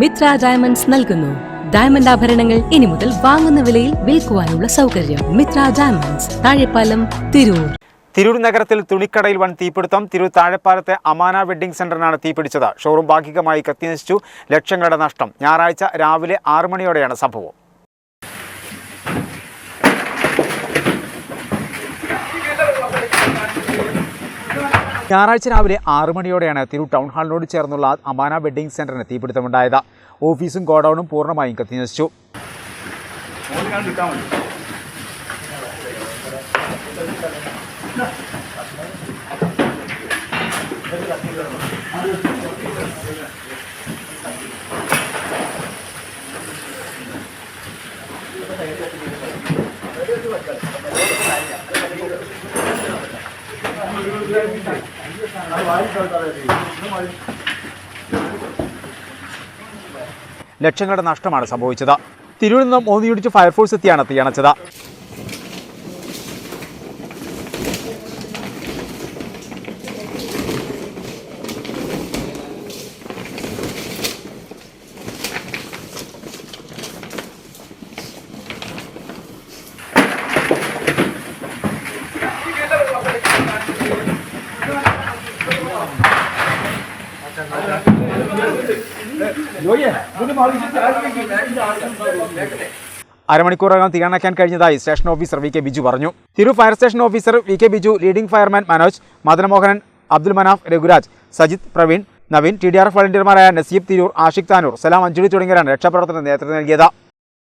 Mitra diamonds നൽകുന്നു. Diamond ആഭരണങ്ങൾ ഇനി മുതൽ വാങ്ങുന്ന വിലയിൽ വിൽക്കുവാനുള്ള സൗകര്യം മിത്ര ഡയമണ്ട്സ് താഴെപ്പാലം തിരൂർ. തിരൂർ നഗരത്തിൽ തുണിക്കടയിൽ വൻ തീപിടുത്തം. തിരൂർ താഴെപ്പാലത്തെ അമാന വെഡ്ഡിംഗ് സെന്ററിനാണ് തീപിടിച്ചത്. ഷോറൂം ഭാഗികമായി കത്തിനശിച്ചു. ലക്ഷങ്ങളുടെ നഷ്ടം. ഞായറാഴ്ച രാവിലെ ആറു മണിയോടെയാണ് സംഭവം. ഞായറാഴ്ച രാവിലെ ആറു മണിയോടെയാണ് തിരു ടൗൺ ഹാളിനോട് ചേർന്നുള്ള അമാന വെഡ്ഡിംഗ് സെന്ററിന് തീപിടുത്തമുണ്ടായത്. ഓഫീസും ഗോഡൌണും പൂർണമായും കത്തിനശിച്ചു. ലക്ഷങ്ങളുടെ നഷ്ടമാണ് സംഭവിച്ചത്. തിരൂരിൽ നിന്നും ഫയർഫോഴ്സ് എത്തിയാണ് തീയണച്ചത്. അരമണിക്കൂറകം തീയണയ്ക്കാൻ കഴിഞ്ഞതായി station officer V K Biju പറഞ്ഞു. തിരു fire station officer V K Biju leading fireman Manoj Madanamohanan Abdul Manaf Raghuraj Sajith Praveen Naveen T D R F വളണ്ടിയർമാരായ Naseeb Tirur Ashiq Tanur Salam Anjali തുടങ്ങിയവരാണ് രക്ഷാപ്രവർത്തന നേതൃത്വം നൽകിയത്.